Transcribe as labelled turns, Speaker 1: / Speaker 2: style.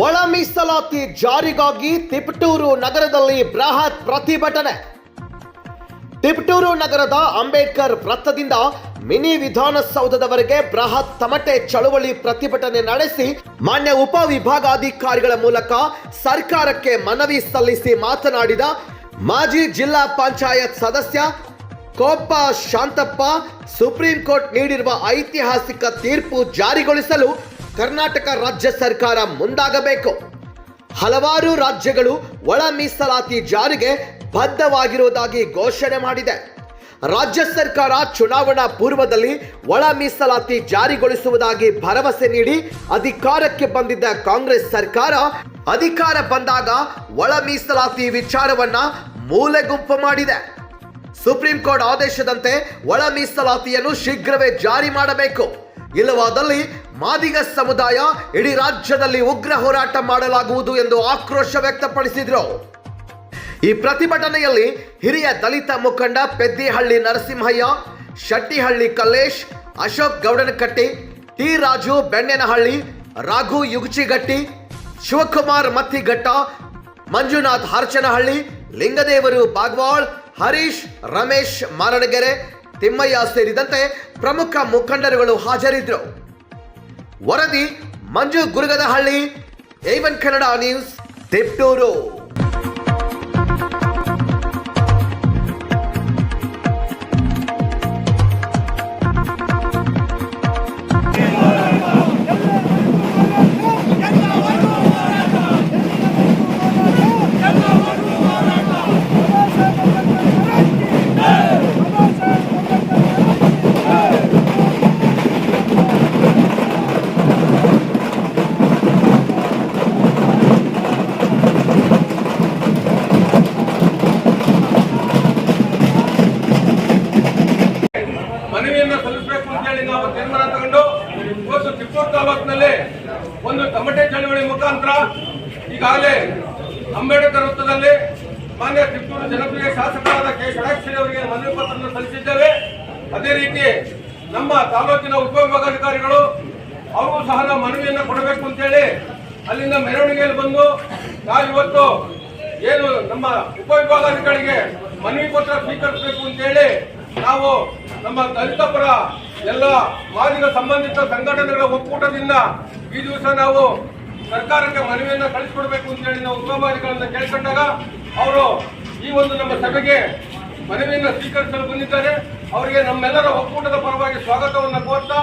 Speaker 1: ಒಳ ಮೀಸಲಾತಿ ಜಾರಿಗಾಗಿ ತಿಪಟೂರು ನಗರದಲ್ಲಿ ಬೃಹತ್ ಪ್ರತಿಭಟನೆ. ತಿಪಟೂರು ನಗರದ ಅಂಬೇಡ್ಕರ್ ವೃತ್ತದಿಂದ ಮಿನಿ ವಿಧಾನಸೌಧದವರೆಗೆ ಬೃಹತ್ ತಮಟೆ ಚಳುವಳಿ ಪ್ರತಿಭಟನೆ ನಡೆಸಿ, ಮಾನ್ಯ ಉಪವಿಭಾಗಾಧಿಕಾರಿಗಳ ಮೂಲಕ ಸರ್ಕಾರಕ್ಕೆ ಮನವಿ ಸಲ್ಲಿಸಿ ಮಾತನಾಡಿದ ಮಾಜಿ ಜಿಲ್ಲಾ ಪಂಚಾಯತ್ ಸದಸ್ಯ ಕೋಪ್ಪ ಶಾಂತಪ್ಪ, ಸುಪ್ರೀಂ ಕೋರ್ಟ್ ನೀಡಿರುವ ಐತಿಹಾಸಿಕ ತೀರ್ಪು ಜಾರಿಗೊಳಿಸಲು ಕರ್ನಾಟಕ ರಾಜ್ಯ ಸರ್ಕಾರ ಮುಂದಾಗಬೇಕು. ಹಲವಾರು ರಾಜ್ಯಗಳು ಒಳ ಮೀಸಲಾತಿ ಜಾರಿಗೆ ಬದ್ಧವಾಗಿರುವುದಾಗಿ ಘೋಷಣೆ ಮಾಡಿದೆ. ರಾಜ್ಯ ಸರ್ಕಾರ ಚುನಾವಣಾ ಪೂರ್ವದಲ್ಲಿ ಒಳ ಮೀಸಲಾತಿ ಜಾರಿಗೊಳಿಸುವುದಾಗಿ ಭರವಸೆ ನೀಡಿ ಅಧಿಕಾರಕ್ಕೆ ಬಂದಿದ್ದ ಕಾಂಗ್ರೆಸ್ ಸರ್ಕಾರ ಅಧಿಕಾರ ಬಂದಾಗ ಒಳ ಮೀಸಲಾತಿ ವಿಚಾರವನ್ನ ಮೂಲೆಗುಂಪು ಮಾಡಿದೆ. ಸುಪ್ರೀಂ ಕೋರ್ಟ್ ಆದೇಶದಂತೆ ಒಳ ಮೀಸಲಾತಿಯನ್ನು ಶೀಘ್ರವೇ ಜಾರಿ ಮಾಡಬೇಕು. ಇಲ್ಲವಾದಲ್ಲಿ ಮಾದಿಗ ಸಮುದಾಯ ಇಡೀ ರಾಜ್ಯದಲ್ಲಿ ಉಗ್ರ ಹೋರಾಟ ಮಾಡಲಾಗುವುದು ಎಂದು ಆಕ್ರೋಶ ವ್ಯಕ್ತಪಡಿಸಿದರು. ಈ ಪ್ರತಿಭಟನೆಯಲ್ಲಿ ಹಿರಿಯ ದಲಿತ ಮುಖಂಡ ಪೆದ್ದಿಹಳ್ಳಿ ನರಸಿಂಹಯ್ಯ, ಶೆಟ್ಟಿಹಳ್ಳಿ ಕಲ್ಲೇಶ್, ಅಶೋಕ್ ಗೌಡನಕಟ್ಟಿ, ಟಿ ರಾಜು ಬೆಣ್ಣೆನಹಳ್ಳಿ, ರಾಘು ಯುಗಚಿಗಟ್ಟಿ, ಶಿವಕುಮಾರ್ ಮತ್ತಿಘಟ್ಟ ಮಂಜುನಾಥ್ ಹರ್ಚನಹಳ್ಳಿ, ಲಿಂಗದೇವರು ಬಾಗ್ವಾಳ್, ಹರೀಶ್ ರಮೇಶ್ ಮಾರಣಗೆರೆ ತಿಮ್ಮಯ್ಯ ಸೇರಿದಂತೆ ಪ್ರಮುಖ ಮುಖಂಡರುಗಳು ಹಾಜರಿದ್ದರು. ವರದಿ Manju Gurugadahalli A one Kannada news Tiptur.
Speaker 2: ಮನವಿಯನ್ನ ಅಂತ ಹೇಳಿ ನಾವು ತೀರ್ಮಾನ ತಗೊಂಡು ಇವತ್ತು ತಿಪ್ಪೂರು ತಾಲೂಕಿನಲ್ಲಿ ಒಂದು ತಮಟೆ ಚಳವಳಿ ಮುಖಾಂತರ ಈಗಾಗಲೇ ಅಂಬೇಡ್ಕರ್ ವೃತ್ತದಲ್ಲಿ ಮಾನ್ಯ ಚಿಕ್ಕೂರು ಜನಪ್ರಿಯ ಶಾಸಕರಾದ ಕೆ ಷಡಾಕ್ಷರಿ ಅವರಿಗೆ ಮನವಿ ಪತ್ರವನ್ನು ಸಲ್ಲಿಸಿದ್ದೇವೆ. ಅದೇ ರೀತಿ ನಮ್ಮ ತಾಲೂಕಿನ ಉಪವಿಭಾಗಾಧಿಕಾರಿಗಳು ಅವರು ಸಹ ಮನವಿಯನ್ನು ಕೊಡಬೇಕು ಅಂತ ಹೇಳಿ ಅಲ್ಲಿಂದ ಮೆರವಣಿಗೆಯಲ್ಲಿ ಬಂದು ನಾವು ಇವತ್ತು ಏನು ನಮ್ಮ ಉಪವಿಭಾಗಾಧಿಕಾರಿಗೆ ಮನವಿ ಪತ್ರ ಸ್ವೀಕರಿಸಬೇಕು ಅಂತ ಹೇಳಿ ನಾವು ನಮ್ಮ ದಲಿತ ಪರ ಎಲ್ಲ ಮಾದಿಗ ಸಂಬಂಧಿತ ಸಂಘಟನೆಗಳ ಒಕ್ಕೂಟದಿಂದ ಈ ದಿವಸ ನಾವು ಸರ್ಕಾರಕ್ಕೆ ಮನವಿಯನ್ನು ಕಳಿಸಿಕೊಡ್ಬೇಕು ಅಂತ ಹೇಳಿ ನಾವು ಉಪವಿಭಾಗಗಳನ್ನ ಕೇಳ್ಕೊಂಡಾಗ ಅವರು ಈ ಒಂದು ನಮ್ಮ ಸಭೆಗೆ ಮನವಿಯನ್ನು ಸ್ವೀಕರಿಸಲು ಬಂದಿದ್ದಾರೆ. ಅವರಿಗೆ ನಮ್ಮೆಲ್ಲರ ಒಕ್ಕೂಟದ ಪರವಾಗಿ ಸ್ವಾಗತವನ್ನು ಕೋರ್ತಾ